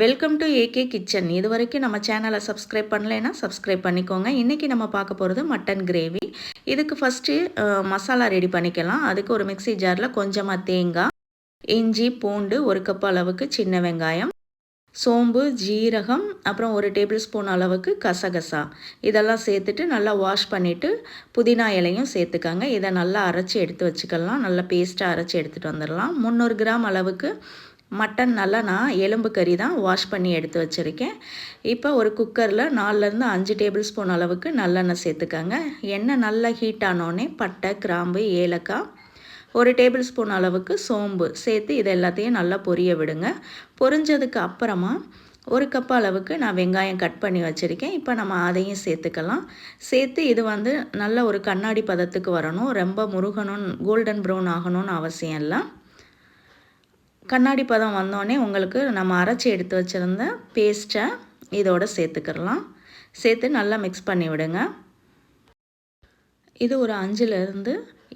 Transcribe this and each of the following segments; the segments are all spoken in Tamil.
வெல்கம் டு ஏகே கிச்சன் இது வரைக்கும் நம்ம சேனலை சப்ஸ்கிரைப் பண்ணலைன்னா சப்ஸ்கிரைப் பண்ணிக்கோங்க. இன்றைக்கி நம்ம பார்க்க போகிறது மட்டன் கிரேவி இதுக்கு ஃபஸ்ட்டு மசாலா ரெடி பண்ணிக்கலாம். அதுக்கு ஒரு மிக்சி ஜாரில் கொஞ்சமாக தேங்காய் இஞ்சி பூண்டு ஒரு கப் அளவுக்கு சின்ன வெங்காயம் சோம்பு ஜீரகம் அப்புறம் ஒரு டேபிள் ஸ்பூன் அளவுக்கு கசகசா. இதெல்லாம் சேர்த்துட்டு நல்லா வாஷ் பண்ணிவிட்டு புதினா இலையும் சேர்த்துக்கோங்க. இதை நல்லா அரைச்சி எடுத்து வச்சுக்கலாம். நல்லா பேஸ்ட்டாக அரைச்சி எடுத்துகிட்டு வந்துடலாம். முந்நூறு கிராம் அளவுக்கு மட்டன் நல்லா நான் எலும்பு கறி தான் வாஷ் பண்ணி எடுத்து வச்சுருக்கேன். இப்போ ஒரு குக்கரில் நாலுலேருந்து அஞ்சு டேபிள் ஸ்பூன் அளவுக்கு நல்லெண்ணெய் சேர்த்துக்கங்க. எண்ணெய் நல்லா ஹீட் ஆனோடனே பட்டை கிராம்பு ஏலக்காய் ஒரு டேபிள் ஸ்பூன் அளவுக்கு சோம்பு சேர்த்து இது எல்லாத்தையும் நல்லா பொரிய விடுங்க. பொரிஞ்சதுக்கு அப்புறமா ஒரு கப் அளவுக்கு நான் வெங்காயம் கட் பண்ணி வச்சுருக்கேன். இப்போ நம்ம அதையும் சேர்த்துக்கலாம். சேர்த்து இது வந்து நல்ல ஒரு கண்ணாடி பதத்துக்கு வரணும். ரொம்ப முருகணும் கோல்டன் ப்ரௌன் ஆகணும்னு அவசியம் இல்லை. கண்ணாடி பதம் வந்தோடனே உங்களுக்கு நம்ம அரைச்சி எடுத்து வச்சுருந்த பேஸ்ட்டை இதோடு சேர்த்துக்கிறலாம் சேர்த்து நல்லா மிக்ஸ் பண்ணி விடுங்க. இது ஒரு அஞ்சுலேருந்து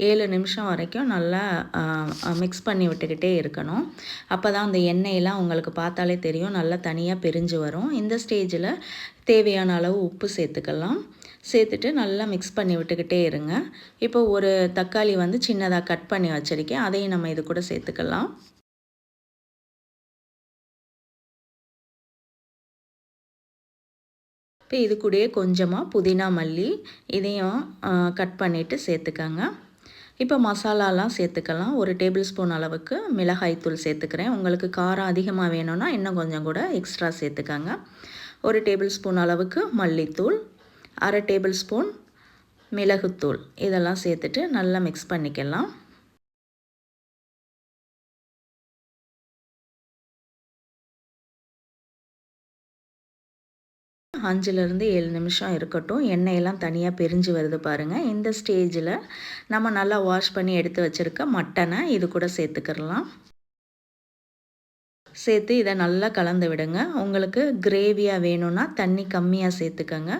ஏழு நிமிஷம் வரைக்கும் நல்லா மிக்ஸ் பண்ணி விட்டுக்கிட்டே இருக்கணும். அப்போ தான் அந்த எண்ணெயெல்லாம் உங்களுக்கு பார்த்தாலே தெரியும். நல்லா தனியாக பிரிஞ்சு வரும். இந்த ஸ்டேஜில் தேவையான அளவு உப்பு சேர்த்துக்கலாம். சேர்த்துட்டு நல்லா மிக்ஸ் பண்ணி விட்டுக்கிட்டே இருங்க. இப்போ ஒரு தக்காளி வந்து சின்னதாக கட் பண்ணி வச்சுருக்கேன். அதையும் நம்ம இது கூட சேர்த்துக்கலாம். இப்போ இது கூடயே கொஞ்சமாக புதினா மல்லி இதையும் கட் பண்ணிவிட்டு சேர்த்துக்கங்க. இப்போ மசாலாலாம் சேர்த்துக்கலாம். ஒரு டேபிள் ஸ்பூன் அளவுக்கு மிளகாய்த்தூள் சேர்த்துக்கிறேன். உங்களுக்கு காரம் அதிகமாக வேணும்னா இன்னும் கொஞ்சம் கூட எக்ஸ்ட்ரா சேர்த்துக்கங்க. ஒரு டேபிள் ஸ்பூன் அளவுக்கு மல்லித்தூள் அரை டேபிள் ஸ்பூன் மிளகுத்தூள். இதெல்லாம் சேர்த்துட்டு நல்லா மிக்ஸ் பண்ணிக்கலாம். அஞ்சுலேருந்து ஏழு நிமிஷம் இருக்கட்டும். எண்ணெயெல்லாம் தனியாக பிரிஞ்சு வருது பாருங்கள் இந்த ஸ்டேஜில் நம்ம நல்லா வாஷ் பண்ணி எடுத்து வச்சுருக்க மட்டனை இது கூட சேர்த்துக்கிறலாம் சேர்த்து இதை நல்லா கலந்து விடுங்க. உங்களுக்கு கிரேவியாக வேணும்னா தண்ணி கம்மியாக சேர்த்துக்கோங்க.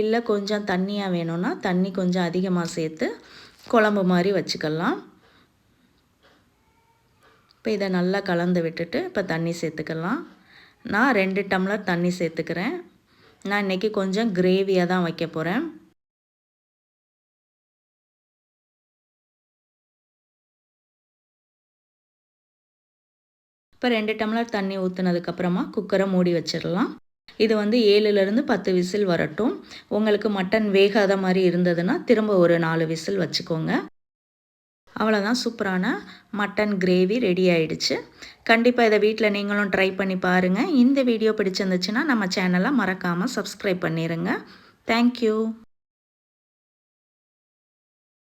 இல்லை கொஞ்சம் தண்ணியாக வேணும்னா தண்ணி கொஞ்சம் அதிகமாக சேர்த்து குழம்பு மாதிரி வச்சுக்கலாம். இப்போ இதை நல்லா கலந்து விட்டுட்டு இப்போ தண்ணி சேர்த்துக்கலாம். நான் ரெண்டு டம்ளர் தண்ணி சேர்த்துக்கிறேன். நான் இன்றைக்கி கொஞ்சம் கிரேவியாக தான் வைக்க போகிறேன் இப்போ ரெண்டு டம்ளர் தண்ணி ஊற்றுனதுக்கப்புறமா குக்கரை மூடி வச்சிடலாம். இது வந்து ஏழுலேருந்து பத்து விசில் வரட்டும். உங்களுக்கு மட்டன் வேகாத மாதிரி இருந்ததுன்னா திரும்ப ஒரு நாலு விசில் வச்சுக்கோங்க. அவ்வளோதான் சூப்பரான மட்டன் கிரேவி ரெடி ஆயிடுச்சு. கண்டிப்பாக இதை வீட்டில் நீங்களும் ட்ரை பண்ணி பாருங்கள் இந்த வீடியோ பிடிச்சிருந்துச்சுன்னா நம்ம சேனலை மறக்காமல் சப்ஸ்கிரைப் பண்ணிடுங்க தேங்க்யூ